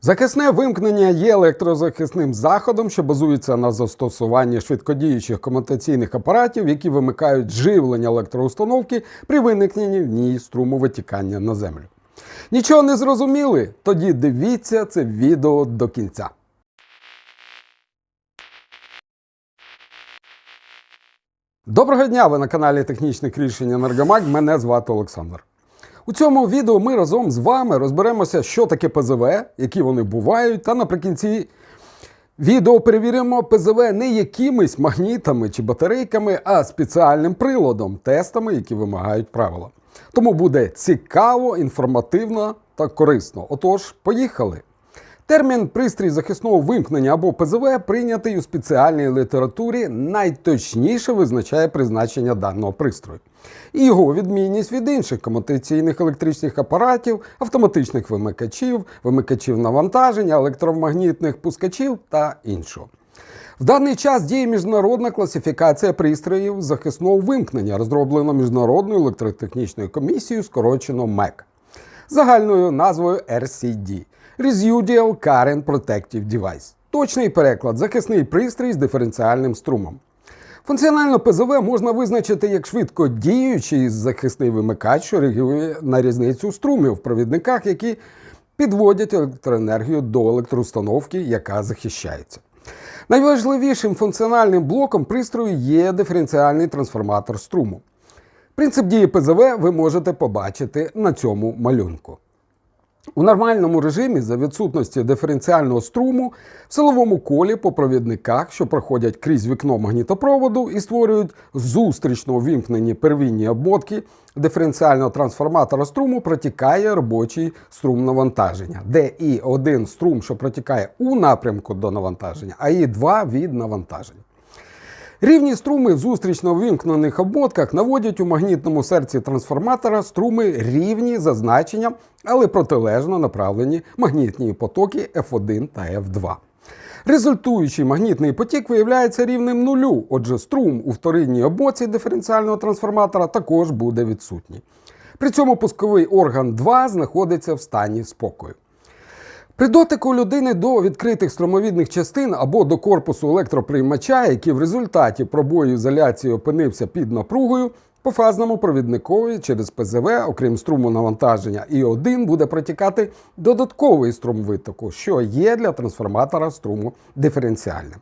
Захисне вимкнення є електрозахисним заходом, що базується на застосуванні швидкодіючих комутаційних апаратів, які вимикають живлення електроустановки при виникненні в ній струму витікання на землю. Нічого не зрозуміли? Тоді дивіться це відео до кінця. Доброго дня! Ви на каналі Технічних рішень Енергомаг. Мене звати Олександр. У цьому відео ми разом з вами розберемося, що таке ПЗВ, які вони бувають, та наприкінці відео перевіримо ПЗВ не якимись магнітами чи батарейками, а спеціальним приладом, тестами, які вимагають правила. Тому буде цікаво, інформативно та корисно. Отож, поїхали! Термін пристрій захисного вимкнення або ПЗВ прийнятий у спеціальній літературі найточніше визначає призначення даного пристрою. І його відмінність від інших комутаційних електричних апаратів, автоматичних вимикачів, вимикачів навантаження, електромагнітних пускачів та іншого. В даний час діє міжнародна класифікація пристроїв захисного вимкнення, розроблена Міжнародною електротехнічною комісією, скорочено МЕК загальною назвою RCD Residual Current Protective Device. Точний переклад захисний пристрій з диференціальним струмом. Функціонально ПЗВ можна визначити як швидко діючий захисний вимикач, що реагує на різницю струмів в провідниках, які підводять електроенергію до електроустановки, яка захищається. Найважливішим функціональним блоком пристрою є диференціальний трансформатор струму. Принцип дії ПЗВ ви можете побачити на цьому малюнку. У нормальному режимі за відсутності диференціального струму в силовому колі по провідниках, що проходять крізь вікно магнітопроводу і створюють зустрічно вімкнені первинні обмотки диференціального трансформатора струму, протікає робочий струм навантаження, де і один струм, що протікає у напрямку до навантаження, а і два від навантаження. Рівні струми в зустрічно вимкнених обмотках наводять у магнітному серці трансформатора струми рівні за значенням, але протилежно направлені магнітні потоки F1 та F2. Результуючий магнітний потік виявляється рівним нулю, отже, струм у вторинній обмотці диференціального трансформатора також буде відсутній. При цьому пусковий орган 2 знаходиться в стані спокою. При дотику людини до відкритих струмовідних частин або до корпусу електроприймача, який в результаті пробою ізоляції опинився під напругою, по фазному провідникові через ПЗВ, окрім струму навантаження І1, буде протікати додатковий струм витоку, що є для трансформатора струму диференціальним.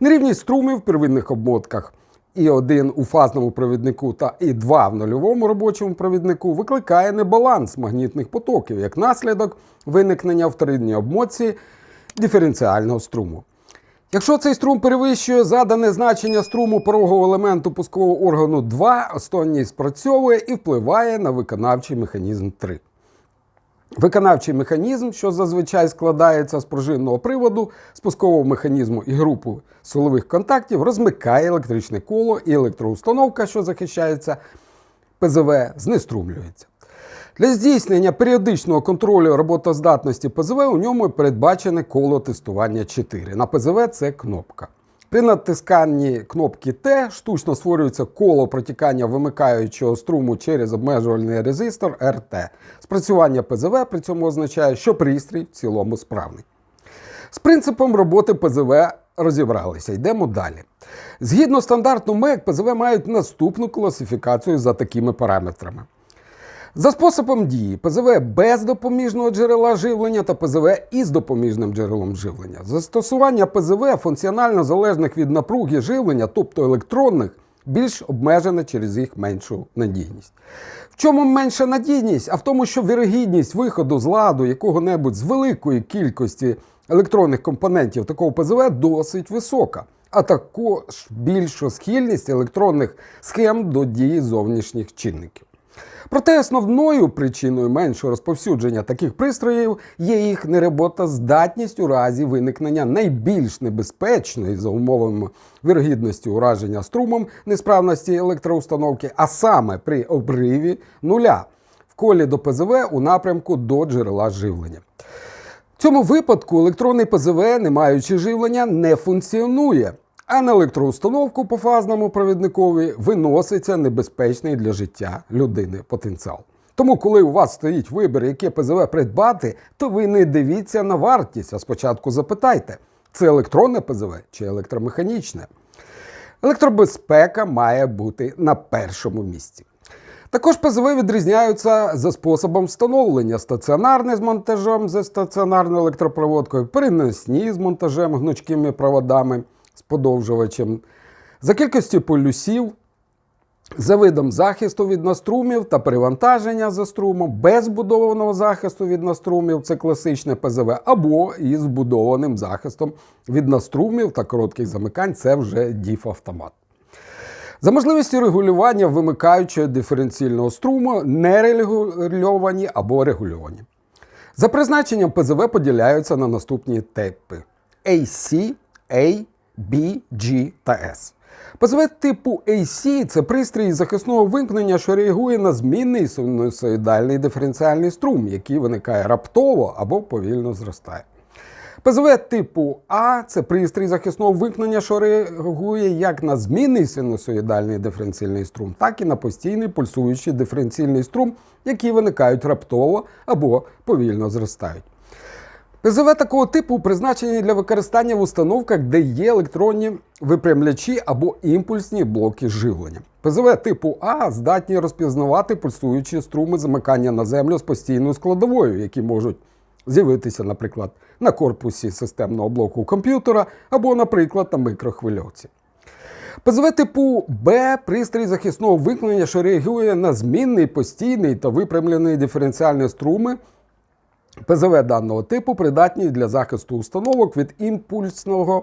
Нерівність струмів в первинних обмотках І1 у фазному провіднику та І2 в нульовому робочому провіднику викликає небаланс магнітних потоків як наслідок виникнення в вторинній обмотці диференціального струму. Якщо цей струм перевищує задане значення струму порогового елементу пускового органу 2, останній спрацьовує і впливає на виконавчий механізм 3. Виконавчий механізм, що зазвичай складається з пружинного приводу, спускового механізму і групи силових контактів, розмикає електричне коло і електроустановка, що захищається ПЗВ, знеструмлюється. Для здійснення періодичного контролю роботоздатності ПЗВ у ньому передбачене коло тестування 4. На ПЗВ це кнопка. При натисканні кнопки Т штучно створюється коло протікання вимикаючого струму через обмежувальний резистор РТ. Спрацювання ПЗВ при цьому означає, що пристрій в цілому справний. З принципом роботи ПЗВ розібралися. Йдемо далі. Згідно стандарту МЕК, ПЗВ мають наступну класифікацію за такими параметрами. За способом дії ПЗВ без допоміжного джерела живлення та ПЗВ із допоміжним джерелом живлення. Застосування ПЗВ функціонально залежних від напруги живлення, тобто електронних, більш обмежене через їх меншу надійність. В чому менша надійність? А в тому, що вірогідність виходу з ладу якого-небудь з великої кількості електронних компонентів такого ПЗВ досить висока, а також більша схильність електронних схем до дії зовнішніх чинників. Проте основною причиною меншого розповсюдження таких пристроїв є їх нероботоздатність у разі виникнення найбільш небезпечної за умовами вірогідності ураження струмом несправності електроустановки, а саме при обриві нуля в колі до ПЗВ у напрямку до джерела живлення. В цьому випадку електронний ПЗВ, не маючи живлення, не функціонує, а на електроустановку по фазному провідникові виноситься небезпечний для життя людини потенціал. Тому, коли у вас стоїть вибір, яке ПЗВ придбати, то ви не дивіться на вартість, а спочатку запитайте, це електронне ПЗВ чи електромеханічне. Електробезпека має бути на першому місці. Також ПЗВ відрізняються за способом встановлення: стаціонарне з монтажем за стаціонарною електропроводкою, переносні з монтажем гнучкими проводами з подовжувачем, за кількістю полюсів, за видом захисту від наструмів та перевантаження за струмом, без збудованого захисту від наструмів це класичне ПЗВ, або із збудованим захистом від наструмів та коротких замикань це вже DIF-автомат. За можливістю регулювання вимикаючого диференційного струму нерегульовані або регульовані. За призначенням ПЗВ поділяються на наступні типи: AC, A, B, G та S. ПЗВ типу AC це пристрій захисного вимкнення, що реагує на змінний синусоїдальний диференціальний струм, який виникає раптово або повільно зростає. ПЗВ типу А це пристрій захисного вимкнення, що реагує як на змінний синусоїдальний диференційний струм, так і на постійний пульсуючий диференційний струм, які виникають раптово або повільно зростають. ПЗВ такого типу призначені для використання в установках, де є електронні випрямлячі або імпульсні блоки живлення. ПЗВ типу А здатні розпізнавати пульсуючі струми замикання на землю з постійною складовою, які можуть з'явитися, наприклад, на корпусі системного блоку комп'ютера або, наприклад, на микрохвильовці. ПЗВ типу Б пристрій захисного вимкнення, що реагує на змінний, постійний та випрямлений диференціальні струми. ПЗВ даного типу придатні для захисту установок від імпульсного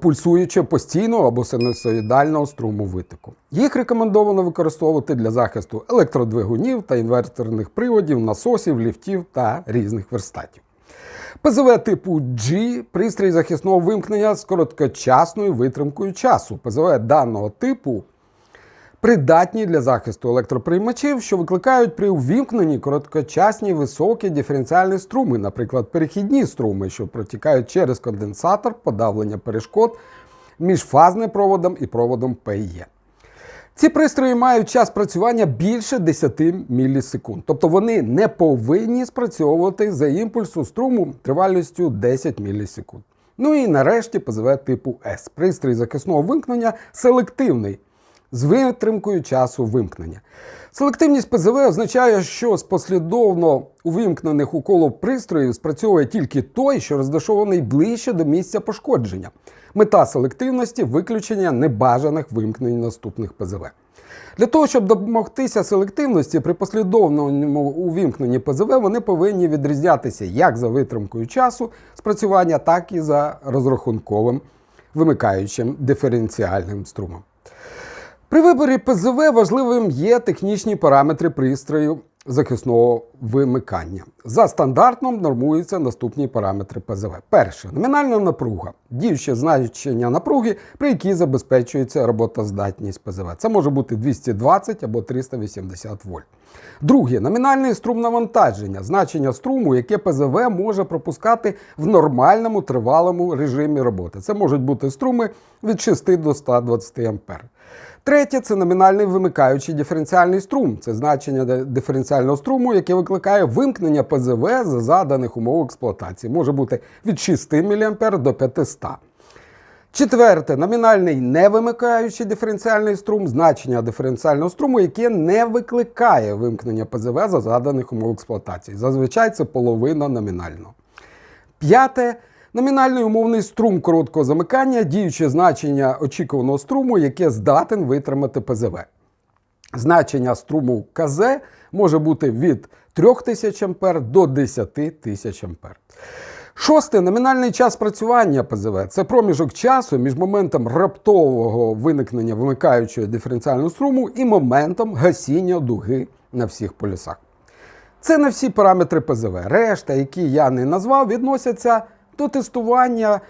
пульсуючого постійного або синусоїдального струму витоку. Їх рекомендовано використовувати для захисту електродвигунів та інверторних приводів, насосів, ліфтів та різних верстатів. ПЗВ типу G пристрій захисного вимкнення з короткочасною витримкою часу. ПЗВ даного типу придатні для захисту електроприймачів, що викликають при увімкненні короткочасні високі диференціальні струми, наприклад, перехідні струми, що протікають через конденсатор, подавлення перешкод між фазним проводом і проводом PE. Ці пристрої мають час працювання більше 10 мілісекунд, тобто вони не повинні спрацьовувати за імпульсу струму тривалістю 10 мілісекунд. Ну і нарешті ПЗВ типу S. Пристрій захисного вимкнення селективний з витримкою часу вимкнення. Селективність ПЗВ означає, що з послідовно увімкнених у коло пристроїв спрацьовує тільки той, що розташований ближче до місця пошкодження. Мета селективності виключення небажаних вимкнень наступних ПЗВ. Для того, щоб домогтися селективності при послідовному увімкненні ПЗВ, вони повинні відрізнятися як за витримкою часу спрацювання, так і за розрахунковим вимикаючим диференціальним струмом. При виборі ПЗВ важливим є технічні параметри пристрою захисного вимикання. За стандартом нормуються наступні параметри ПЗВ. Перше номінальна напруга, діюче значення напруги, при якій забезпечується роботоздатність ПЗВ. Це може бути 220 або 380 вольт. Друге номінальний струм навантаження, значення струму, яке ПЗВ може пропускати в нормальному тривалому режимі роботи. Це можуть бути струми від 6 до 120 А. Третє це номінальний вимикаючий диференціальний струм. Це значення диференціального струму, яке викликає вимкнення ПЗВ за заданих умов експлуатації. Може бути від 6 мА до 500. Четверте номінальний невимикаючий диференціальний струм, значення диференціального струму, яке не викликає вимкнення ПЗВ за заданих умов експлуатації. Зазвичай це половина номінального. П'яте Номінальний умовний струм короткого замикання, діюче значення очікуваного струму, яке здатен витримати ПЗВ. Значення струму КЗ може бути від 3000 А до 10 тисяч А. Шосте номінальний час працювання ПЗВ це проміжок часу між моментом раптового виникнення вимикаючого диференціального струму і моментом гасіння дуги на всіх полюсах. Це не всі параметри ПЗВ. Решта, які я не назвав, відносяться до тестування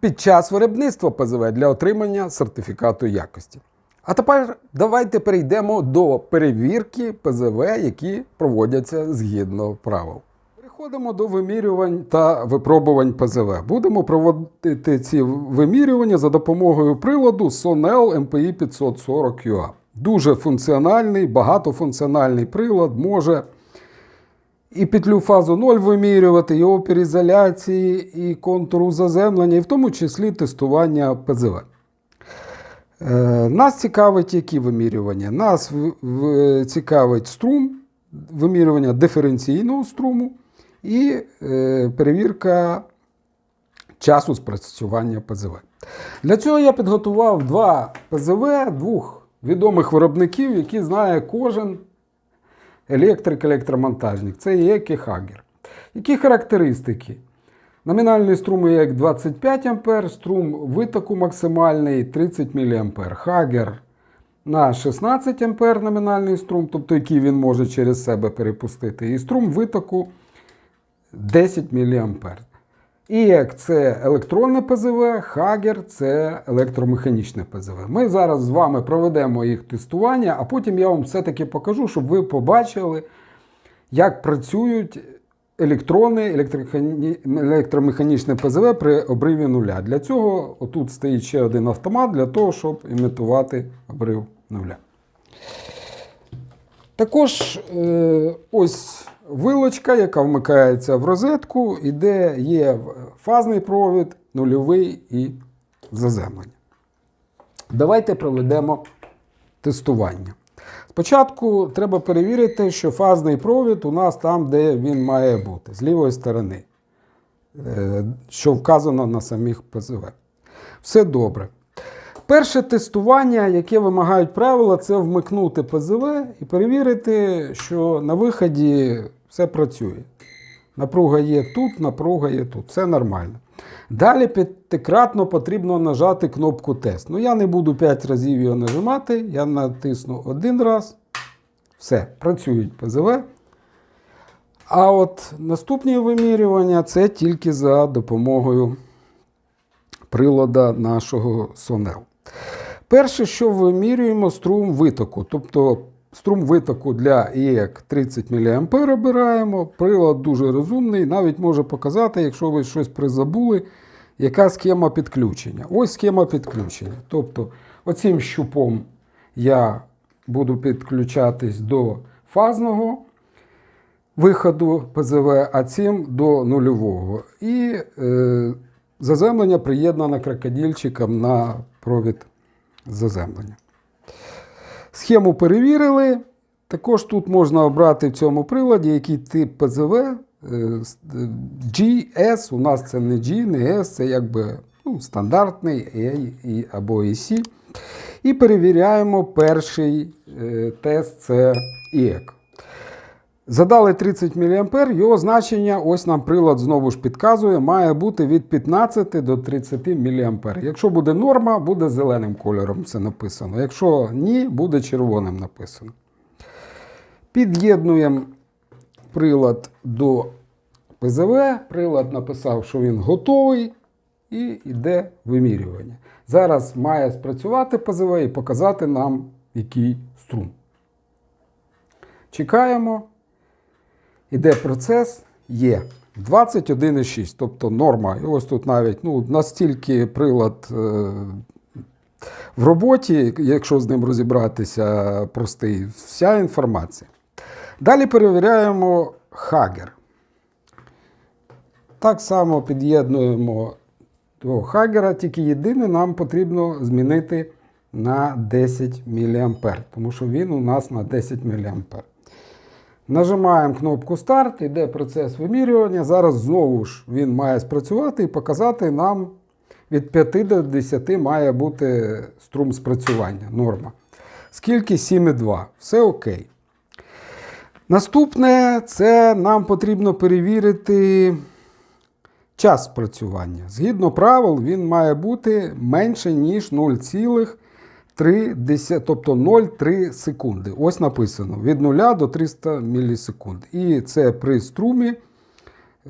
під час виробництва ПЗВ для отримання сертифікату якості. А тепер давайте перейдемо до перевірки ПЗВ, які проводяться згідно правил. Переходимо до вимірювань та випробувань ПЗВ. Будемо проводити ці вимірювання за допомогою приладу Sonel MPI 540 UA. Дуже функціональний, багатофункціональний прилад, може і петлю фазу 0 вимірювати, і опір і контуру заземлення, і в тому числі тестування ПЗВ. Е, Нас цікавить які вимірювання? Нас цікавить струм, вимірювання диференційного струму і е, перевірка часу спрацювання ПЗВ. Для цього я підготував два ПЗВ двох відомих виробників, які знає кожен електрик, електромонтажник. Це ЄК і Хагер. Які характеристики? Номінальний струм ЄК 25 А, струм витоку максимальний 30 мА. Хагер на 16 А номінальний струм, тобто який він може через себе перепустити, і струм витоку 10 мА. ІЕК це електронне ПЗВ, Хагер це електромеханічне ПЗВ. Ми зараз з вами проведемо їх тестування, а потім я вам все-таки покажу, щоб ви побачили, як працюють електронне електромеханічне ПЗВ при обриві нуля. Для цього отут стоїть ще один автомат для того, щоб імітувати обрив нуля. Також е, ось вилочка, яка вмикається в розетку, і де є фазний провід, нульовий і заземлення. Давайте проведемо тестування. Спочатку треба перевірити, що фазний провід у нас там, де він має бути, з лівої сторони, е, що вказано на самих ПЗВ. Все добре. Перше тестування, яке вимагають правила, це вмикнути ПЗВ і перевірити, що на виході все працює. Напруга є тут, напруга є тут. Все нормально. Далі п'ятикратно потрібно нажати кнопку тест. Ну, я не буду 5 разів його нажимати, я натисну один раз. Все, працюють ПЗВ. А от наступні вимірювання це тільки за допомогою прилада нашого Сонел. Перше, що вимірюємо, струм витоку. Тобто струм витоку для ІЕК 30 мА обираємо. Прилад дуже розумний, навіть може показати, якщо ви щось призабули, яка схема підключення. Ось схема підключення. Тобто, оцим щупом я буду підключатись до фазного виходу ПЗВ, а цим до нульового. І е, заземлення приєднано крокодильчиком на провід заземлення. Схему перевірили. Також тут можна обрати в цьому приладі, який тип ПЗВ. е, е, GS, у нас це не G, не S, це якби ну, стандартний A або AC. І перевіряємо перший е, тест це ІЕК. Задали 30 мА, його значення, ось нам прилад знову ж підказує, має бути від 15 до 30 мА. Якщо буде норма, буде зеленим кольором це написано. Якщо ні, буде червоним написано. Під'єднуємо прилад до ПЗВ. Прилад написав, що він готовий, і йде вимірювання. Зараз має спрацювати ПЗВ і показати нам, який струм. Чекаємо. Іде процес, є 21,6, тобто норма. І ось тут навіть ну, настільки прилад е, в роботі, якщо з ним розібратися, простий, вся інформація. Далі перевіряємо Хагер. Так само під'єднуємо до Хагера, тільки єдине, нам потрібно змінити на 10 мА, тому що він у нас на 10 мА. Нажимаємо кнопку старт, йде процес вимірювання. Зараз знову ж він має спрацювати і показати нам від 5 до 10 має бути струм спрацювання, норма. Скільки 7,2. Все окей. Наступне це нам потрібно перевірити час спрацювання. Згідно правил, він має бути менше, ніж 0,3, тобто 0,3 секунди. Ось написано від 0 до 300 мілісекунд. І це при струмі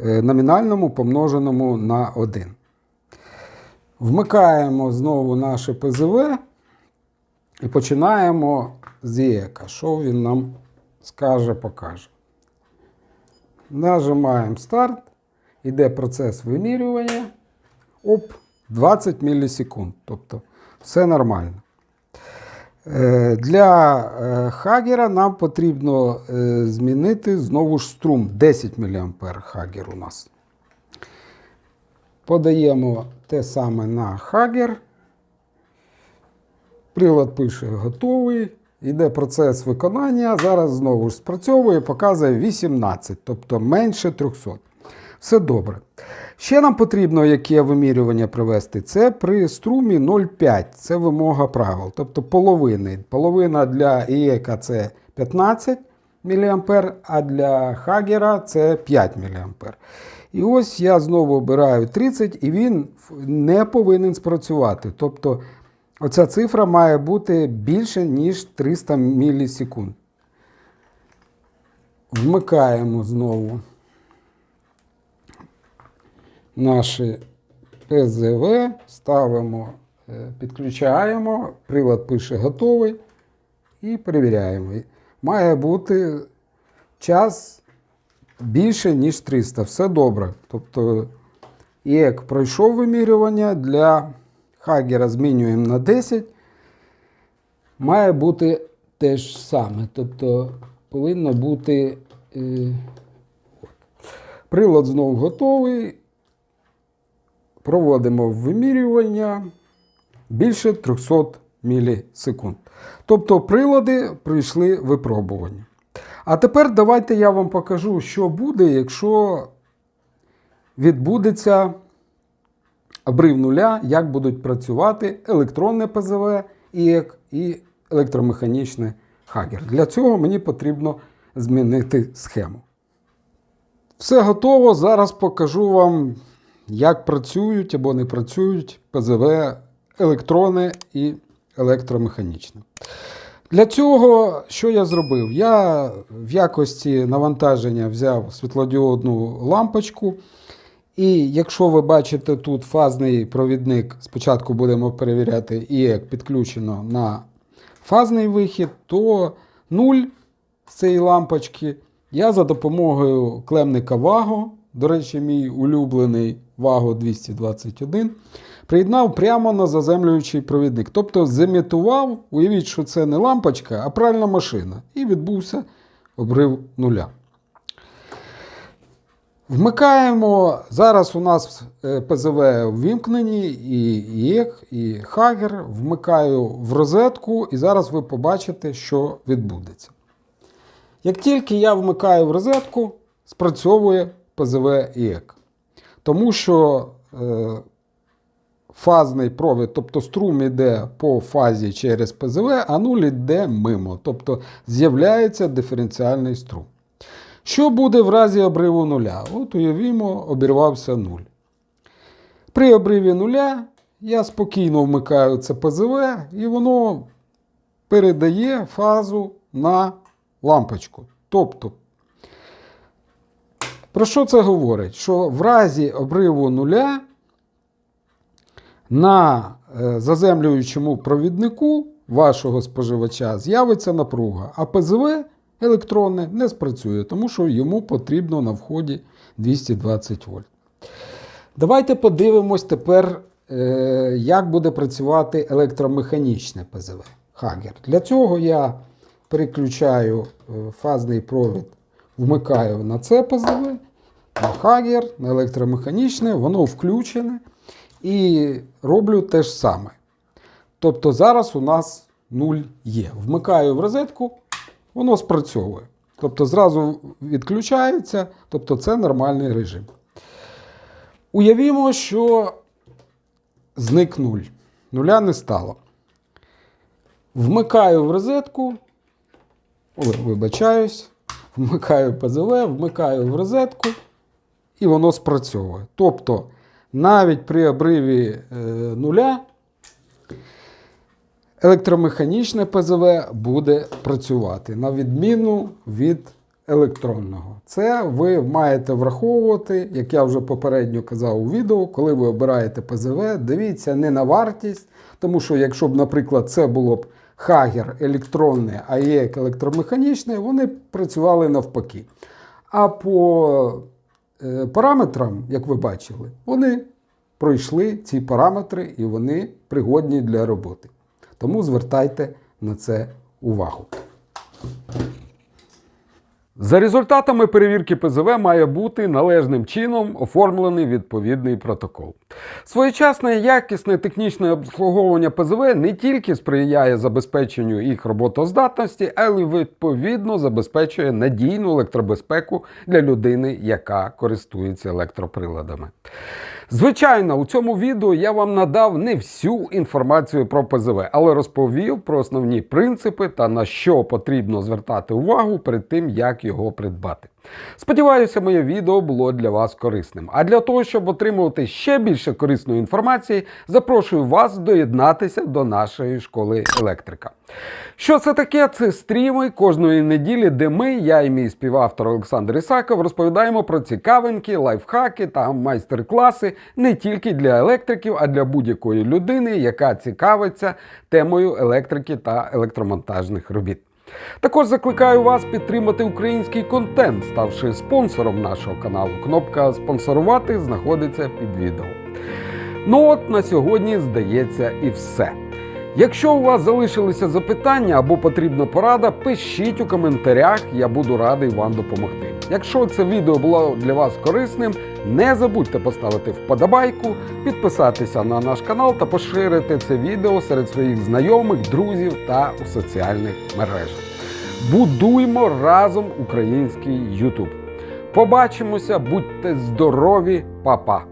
е, номінальному помноженому на 1. Вмикаємо знову наше ПЗВ і починаємо з ЄКа. Що він нам скаже, покаже. Нажимаємо старт. Іде процес вимірювання. Оп, 20 мілісекунд. Тобто все нормально. Е, Для е, Хагера нам потрібно е, змінити знову ж струм 10 мА Хагер у нас. Подаємо те саме на Хагер. Прилад пише готовий. Йде процес виконання. Зараз знову ж спрацьовує, показує 18, тобто менше 300. Все добре. Ще нам потрібно яке вимірювання провести. Це при струмі 0,5. Це вимога правил, тобто половини. Половина для ІЕКа це 15 мА, а для Хагера це 5 мА. І ось я знову обираю 30, і він не повинен спрацювати. Тобто оця цифра має бути більше, ніж 300 мілісекунд. Вмикаємо знову наші ПЗВ, ставимо, е, підключаємо, прилад пише готовий і перевіряємо. Має бути час більше, ніж 300. Все добре. Тобто, як пройшов вимірювання, для Хагера змінюємо на 10. Має бути те ж саме. Тобто повинно бути. Е, Прилад знову готовий. Проводимо вимірювання більше 300 мілісекунд. Тобто прилади пройшли випробування. А тепер давайте я вам покажу, що буде, якщо відбудеться обрив нуля, як будуть працювати електронне ПЗВ і електромеханічний хагер. Для цього мені потрібно змінити схему. Все готово. Зараз покажу вам, як працюють або не працюють ПЗВ електрони і електромеханічне. Для цього, що я зробив? Я в якості навантаження взяв світлодіодну лампочку. І якщо ви бачите тут фазний провідник, спочатку будемо перевіряти ІЕК підключено на фазний вихід, то 0 з цієї лампочки я за допомогою клемника Vago, до речі, мій улюблений Vago 221, приєднав прямо на заземлюючий провідник. Тобто зимітував, уявіть, що це не лампочка, а пральна машина. І відбувся обрив нуля. Вмикаємо. Зараз у нас е, ПЗВ ввімкнені, і ЄК, і Хагер. Вмикаю в розетку, і зараз ви побачите, що відбудеться. Як тільки я вмикаю в розетку, спрацьовує ПЗВ ІЕК. Тому що е, фазний провід, тобто струм йде по фазі через ПЗВ, а нуль йде мимо. Тобто з'являється диференціальний струм. Що буде в разі обриву нуля? От уявімо, обірвався нуль. При обриві нуля я спокійно вмикаю це ПЗВ, і воно передає фазу на лампочку. Тобто, про що це говорить? Що в разі обриву нуля на е, заземлюючому провіднику вашого споживача з'явиться напруга, а ПЗВ електронне не спрацює, тому що йому потрібно на вході 220 вольт. Давайте подивимось тепер, е, як буде працювати електромеханічне ПЗВ Хагер. Для цього я переключаю е, фазний провід, вмикаю на це ПЗВ, на Хагер, на електромеханічне, воно включене. І роблю те ж саме. Тобто зараз у нас 0 є. Вмикаю в розетку, воно спрацьовує. Тобто зразу відключається, тобто це нормальний режим. Уявімо, що зник 0. Нуля не стало. Вмикаю в розетку. Вибачаюсь. Вмикаю ПЗВ, вмикаю в розетку, і воно спрацьовує. Тобто, навіть при обриві е, нуля електромеханічне ПЗВ буде працювати на відміну від електронного. Це ви маєте враховувати, як я вже попередньо казав у відео, коли ви обираєте ПЗВ, дивіться не на вартість, тому що якщо б, наприклад, це було б Хагер електронне, а ЄК електромеханічне, вони працювали навпаки. А по параметрам, як ви бачили, вони пройшли ці параметри і вони пригодні для роботи. Тому звертайте на це увагу. За результатами перевірки ПЗВ має бути належним чином оформлений відповідний протокол. Своєчасне якісне технічне обслуговування ПЗВ не тільки сприяє забезпеченню їх роботоздатності, але й відповідно забезпечує надійну електробезпеку для людини, яка користується електроприладами. Звичайно, у цьому відео я вам надав не всю інформацію про ПЗВ, але розповів про основні принципи та на що потрібно звертати увагу перед тим, як його придбати. Сподіваюся, моє відео було для вас корисним. А для того, щоб отримувати ще більше корисної інформації, запрошую вас доєднатися до нашої школи електрика. Що це таке? Це стріми кожної неділі, де ми, я і мій співавтор Олександр Ісаков, розповідаємо про цікавинки, лайфхаки та майстер-класи не тільки для електриків, а для будь-якої людини, яка цікавиться темою електрики та електромонтажних робіт. Також закликаю вас підтримати український контент, ставши спонсором нашого каналу. Кнопка спонсорувати знаходиться під відео. Ну от на сьогодні здається і все. Якщо у вас залишилися запитання або потрібна порада, пишіть у коментарях, я буду радий вам допомогти. Якщо це відео було для вас корисним, не забудьте поставити вподобайку, підписатися на наш канал та поширити це відео серед своїх знайомих, друзів та у соціальних мережах. Будуймо разом український YouTube. Побачимося, будьте здорові, па-па!